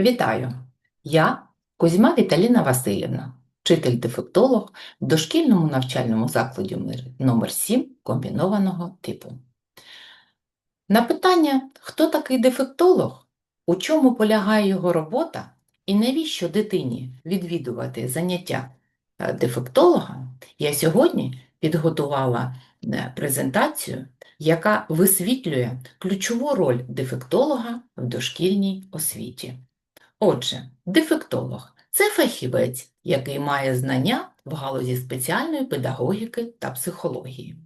Вітаю! Я Кузьма Віталіна Васильівна, вчитель-дефектолог в дошкільному навчальному закладі номер 7 комбінованого типу. На питання, хто такий дефектолог, у чому полягає його робота і навіщо дитині відвідувати заняття е, дефектолога, я сьогодні підготувала е, презентацію, яка висвітлює ключову роль дефектолога в дошкільній освіті. Отже, дефектолог це фахівець, який має знання в галузі спеціальної педагогіки та психології.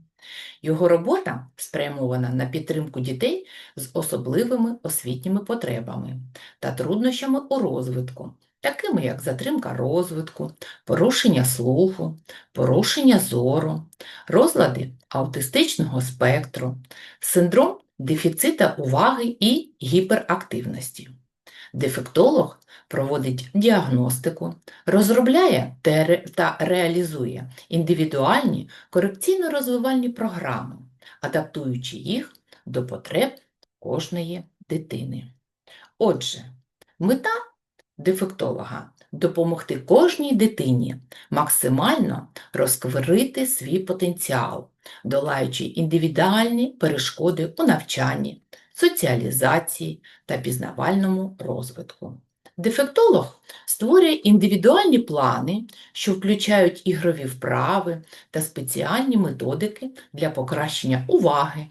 Його робота спрямована на підтримку дітей з особливими освітніми потребами та труднощами у розвитку, такими як затримка розвитку, порушення слуху, порушення зору, розлади аутистичного спектру, синдром дефіцита уваги і гіперактивності. Дефектолог проводить діагностику, розробляє та реалізує індивідуальні корекційно-розвивальні програми, адаптуючи їх до потреб кожної дитини. Отже, мета дефектолога допомогти кожній дитині максимально розквирити свій потенціал, долаючи індивідуальні перешкоди у навчанні, соціалізації та пізнавальному розвитку. Дефектолог створює індивідуальні плани, що включають ігрові вправи та спеціальні методики для покращення уваги,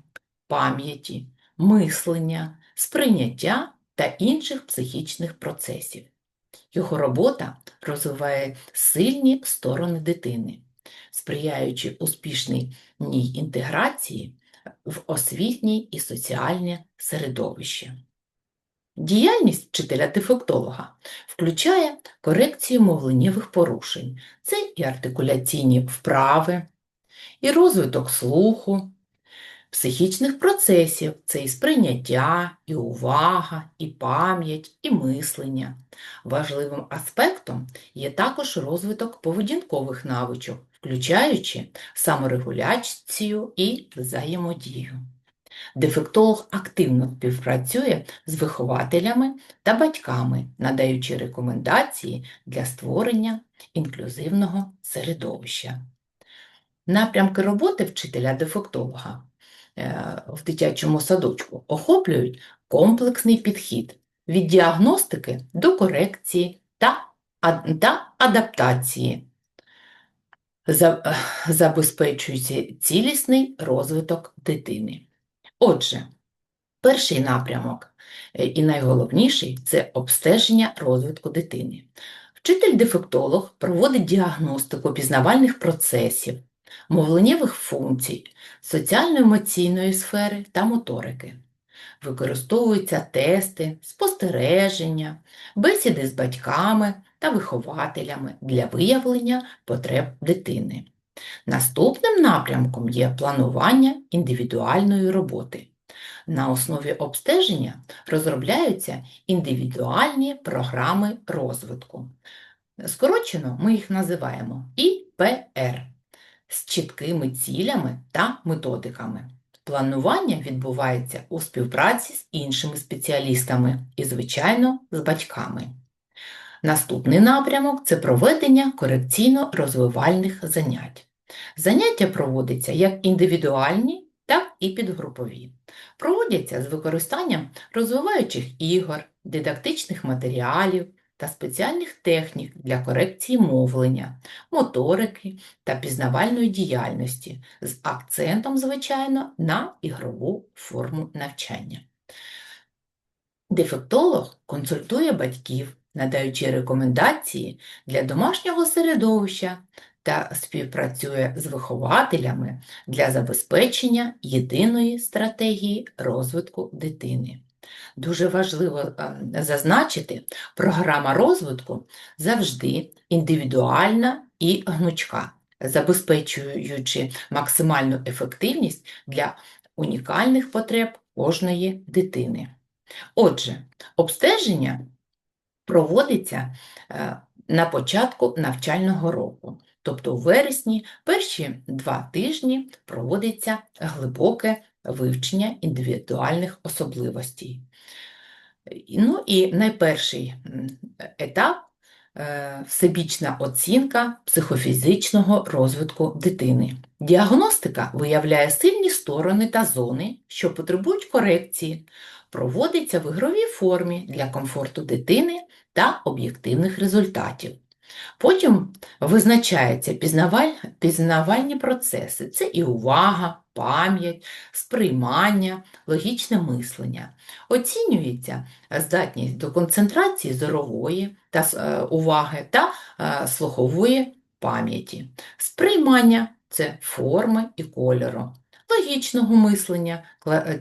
пам'яті, мислення, сприйняття та інших психічних процесів. Його робота розвиває сильні сторони дитини, сприяючи успішній інтеграції в освітнє і соціальне середовище. Діяльність вчителя-дефектолога включає корекцію мовленнєвих порушень, це і артикуляційні вправи, і розвиток слуху, психічних процесів це і сприйняття, і увага, і пам'ять, і мислення. Важливим аспектом є також розвиток поведінкових навичок, включаючи саморегуляцію і взаємодію. Дефектолог активно співпрацює з вихователями та батьками, надаючи рекомендації для створення інклюзивного середовища. Напрямки роботи вчителя-дефектолога е, в дитячому садочку охоплюють комплексний підхід від діагностики до корекції та, та адаптації, забезпечуючи цілісний розвиток дитини. Отже, перший напрямок е, і найголовніший це обстеження розвитку дитини. Вчитель-дефектолог проводить діагностику пізнавальних процесів, мовленнєвих функцій, соціально-емоційної сфери та моторики. Використовуються тести, спостереження, бесіди з батьками та вихователями для виявлення потреб дитини. Наступним напрямком є планування індивідуальної роботи. На основі обстеження розробляються індивідуальні програми розвитку. Скорочено ми їх називаємо ІПР з чіткими цілями та методиками. Планування відбувається у співпраці з іншими спеціалістами і, звичайно, з батьками. Наступний напрямок це проведення корекційно-розвивальних занять. Заняття проводяться як індивідуальні, так і підгрупові. Проводяться з використанням розвиваючих ігор, дидактичних матеріалів та спеціальних технік для корекції мовлення, моторики та пізнавальної діяльності з акцентом, звичайно, на ігрову форму навчання. Дефектолог консультує батьків надаючи рекомендації для домашнього середовища та співпрацює з вихователями для забезпечення єдиної стратегії розвитку дитини. Дуже важливо е, зазначити, програма розвитку завжди індивідуальна і гнучка, забезпечуючи максимальну ефективність для унікальних потреб кожної дитини. Отже, обстеження проводиться е, на початку навчального року. Тобто у вересні перші два тижні проводиться глибоке вивчення індивідуальних особливостей. Ну і найперший етап е, всебічна оцінка психофізичного розвитку дитини. Діагностика виявляє сильні сторони та зони, що потребують корекції, проводиться в ігровій формі для комфорту дитини та об'єктивних результатів. Потім визначаються пізнаваль... пізнавальні процеси. Це і увага, пам'ять, сприймання, логічне мислення. Оцінюється здатність до концентрації зорової та е, уваги та е, слухової пам'яті. Сприймання це форми і кольору. Логічного мислення,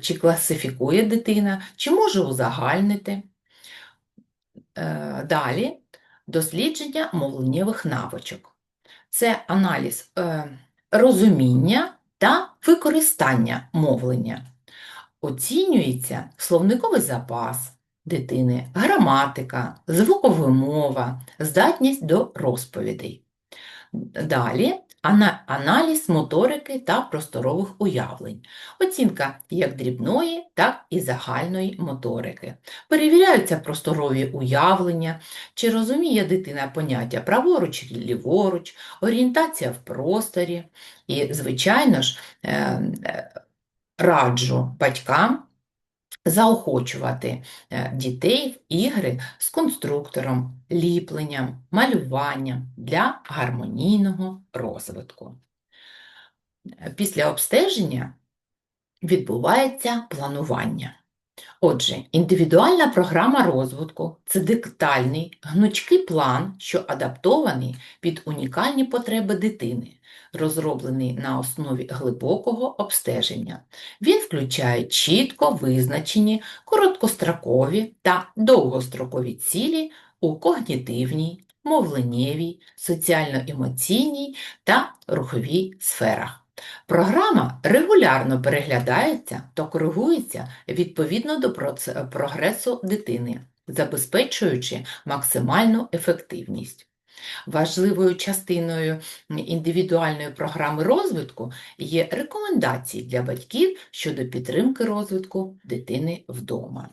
чи класифікує дитина, чи може узагальнити. Е, Далі дослідження мовленнєвих навичок. Це аналіз е, розуміння та використання мовлення. Оцінюється словниковий запас дитини, граматика, звуковимова, здатність до розповідей. Далі аналіз моторики та просторових уявлень. Оцінка як дрібної, так і загальної моторики. Перевіряються просторові уявлення, чи розуміє дитина поняття праворуч чи ліворуч, орієнтація в просторі. І, звичайно ж, е, е, раджу батькам заохочувати е, дітей в ігри з конструктором, ліпленням, малюванням для гармонійного розвитку. Е, Після обстеження відбувається планування. Отже, індивідуальна програма розвитку – це детальний, гнучкий план, що адаптований під унікальні потреби дитини, розроблений на основі глибокого обстеження. Він включає чітко визначені короткострокові та довгострокові цілі у когнітивній, мовленнєвій, соціально-емоційній та руховій сферах. Програма регулярно переглядається та коригується відповідно до прогресу дитини, забезпечуючи максимальну ефективність. Важливою частиною індивідуальної програми розвитку є рекомендації для батьків щодо підтримки розвитку дитини вдома.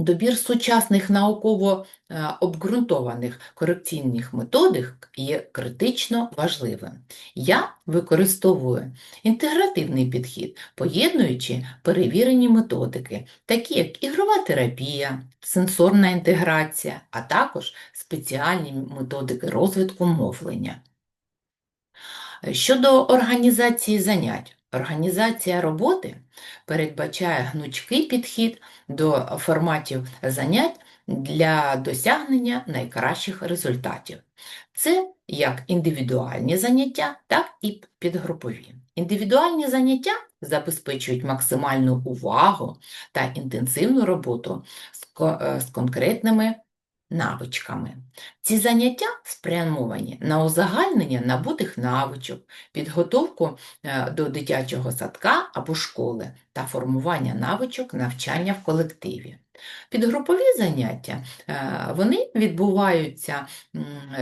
Добір сучасних науково е, обґрунтованих корекційних методик є критично важливим. Я використовую інтегративний підхід, поєднуючи перевірені методики, такі як ігрова терапія, сенсорна інтеграція, а також спеціальні методики розвитку мовлення. Щодо організації занять, організація роботи передбачає гнучкий підхід до форматів занять для досягнення найкращих результатів. Це як індивідуальні заняття, так і підгрупові. Індивідуальні заняття забезпечують максимальну увагу та інтенсивну роботу з е, конкретними навичками. Ці заняття спрямовані на узагальнення набутих навичок, підготовку е, до дитячого садка або школи та формування навичок навчання в колективі. Підгрупові заняття е, вони відбуваються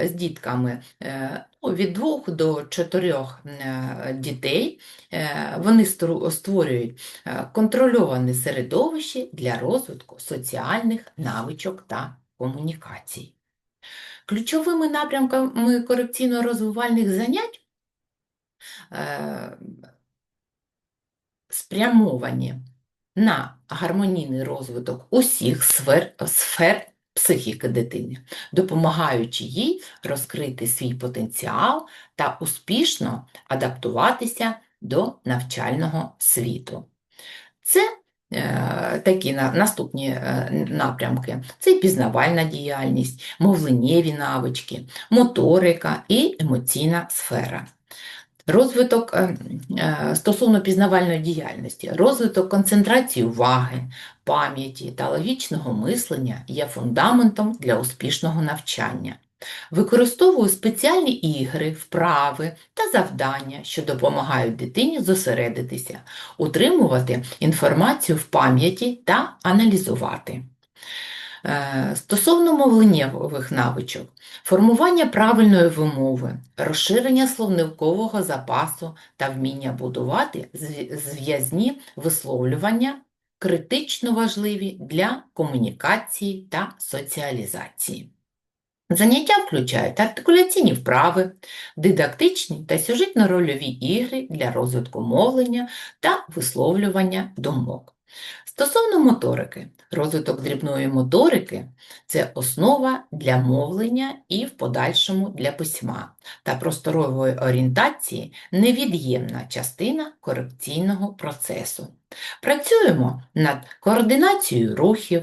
з дітками е, ну, від двох до чотирьох дітей. Вони створюють контрольоване середовище для розвитку соціальних навичок та комунікацій. Ключовими напрямками корекційно-розвивальних занять е, спрямовані на гармонійний розвиток усіх сфер, сфер психіки дитини, допомагаючи їй розкрити свій потенціал та успішно адаптуватися до навчального світу. Це такі наступні е, напрямки: це пізнавальна діяльність, мовленнєві навички, моторика і емоційна сфера. Розвиток е, е, стосовно пізнавальної діяльності, розвиток концентрації уваги, пам'яті та логічного мислення є фундаментом для успішного навчання. Використовую спеціальні ігри, вправи та завдання, що допомагають дитині зосередитися, утримувати інформацію в пам'яті та аналізувати. Е, Стосовно мовленнєвих навичок, формування правильної вимови, розширення словникового запасу та вміння будувати зв'язні висловлювання критично важливі для комунікації та соціалізації. Заняття включають артикуляційні вправи, дидактичні та сюжетно-рольові ігри для розвитку мовлення та висловлювання думок. Стосовно моторики, розвиток дрібної моторики це основа для мовлення і в подальшому для письма, та просторової орієнтації невід'ємна частина корекційного процесу. Працюємо над координацією рухів,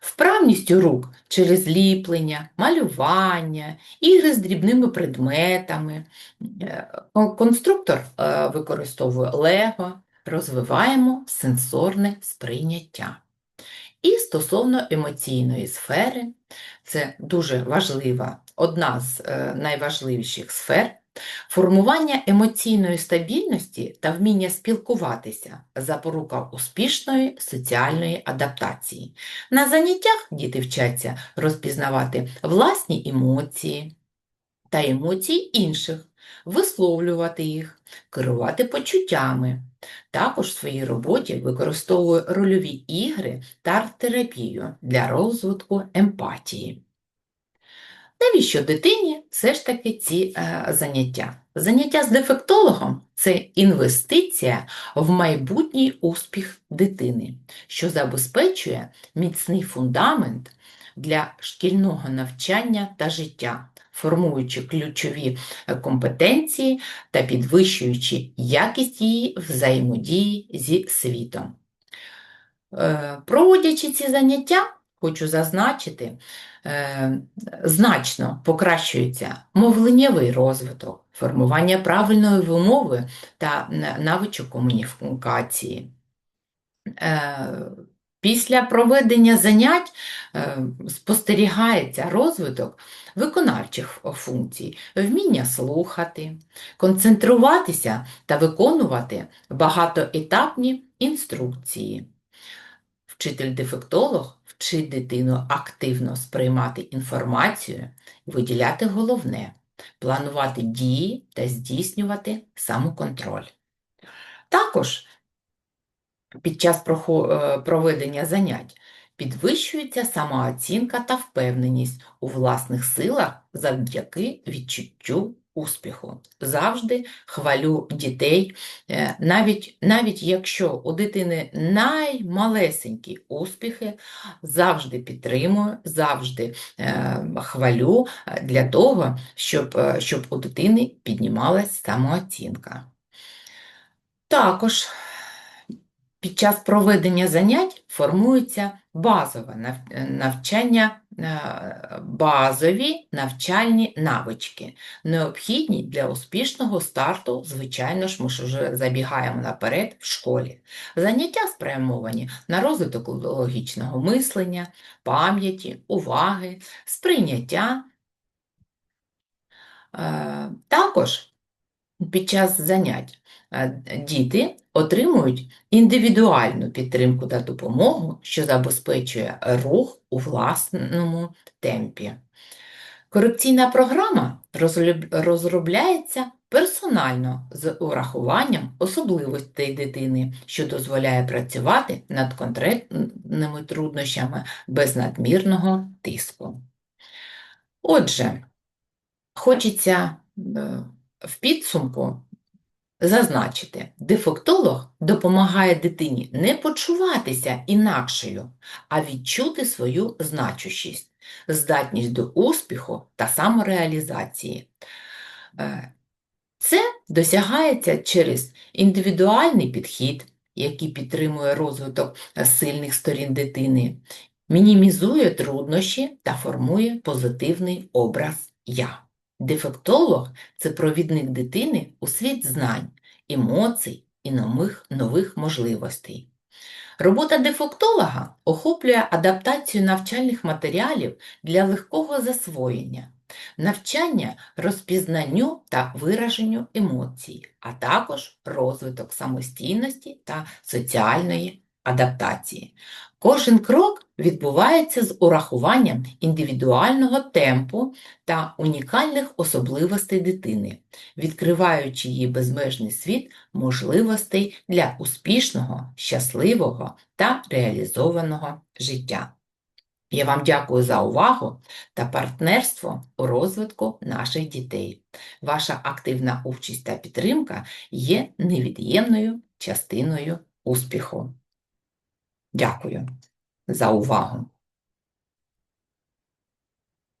вправністю рук через ліплення, малювання, ігри з дрібними предметами. Е, Конструктор е, використовує лего, розвиваємо сенсорне сприйняття. І стосовно емоційної сфери, це дуже важлива, одна з е, найважливіших сфер. Формування емоційної стабільності та вміння спілкуватися запорука успішної соціальної адаптації. На заняттях діти вчаться розпізнавати власні емоції та емоції інших, висловлювати їх, керувати почуттями. Також в своїй роботі використовує рольові ігри та арт-терапію для розвитку емпатії. Навіщо дитині все ж таки ці е, заняття? Заняття з дефектологом це інвестиція в майбутній успіх дитини, що забезпечує міцний фундамент для шкільного навчання та життя, формуючи ключові е, компетенції та підвищуючи якість її взаємодії зі світом. Е, проводячи ці заняття, хочу зазначити, е, значно покращується мовленнєвий розвиток, формування правильної вимови та навичок комунікації. Після проведення занять спостерігається розвиток виконавчих функцій, вміння слухати, концентруватися та виконувати багатоетапні інструкції. Вчитель-дефектолог вчить дитину активно сприймати інформацію, виділяти головне, планувати дії та здійснювати самоконтроль. Також під час е, проведення занять підвищується самооцінка та впевненість у власних силах завдяки відчуттю успіху. Завжди хвалю дітей, е, навіть навіть якщо у дитини наймалесенькі успіхи, завжди підтримую, завжди е, хвалю е, для того, щоб, щоб у дитини піднімалась самооцінка. Також під час проведення занять формується базове навчання, е, базові навчальні навички, необхідні для успішного старту, звичайно ж, ми ж вже забігаємо наперед в школі. Заняття спрямовані на розвиток логічного мислення, пам'яті, уваги, сприйняття. Е, також під час занять діти отримують індивідуальну підтримку та допомогу, що забезпечує рух у власному темпі. Корекційна програма розробляється персонально з урахуванням особливостей дитини, що дозволяє працювати над конкретними труднощами без надмірного тиску. Отже, хочеться е, в підсумку зазначити, дефектолог допомагає дитині не почуватися інакшою, а відчути свою значущість, здатність до успіху та самореалізації. Е, це досягається через індивідуальний підхід, який підтримує розвиток сильних сторін дитини, мінімізує труднощі та формує позитивний образ я. Дефектолог це провідник дитини у світ знань, емоцій і нових, нових можливостей. Робота дефектолога охоплює адаптацію навчальних матеріалів для легкого засвоєння, навчання розпізнанню та вираженню емоцій, а також розвиток самостійності та соціальної адаптації. Кожен крок відбувається з урахуванням індивідуального темпу та унікальних особливостей дитини, відкриваючи їй безмежний світ можливостей для успішного, щасливого та реалізованого життя. Я вам дякую за увагу та партнерство у розвитку наших дітей. Ваша активна участь та підтримка є невід'ємною частиною успіху. Дякую за увагу!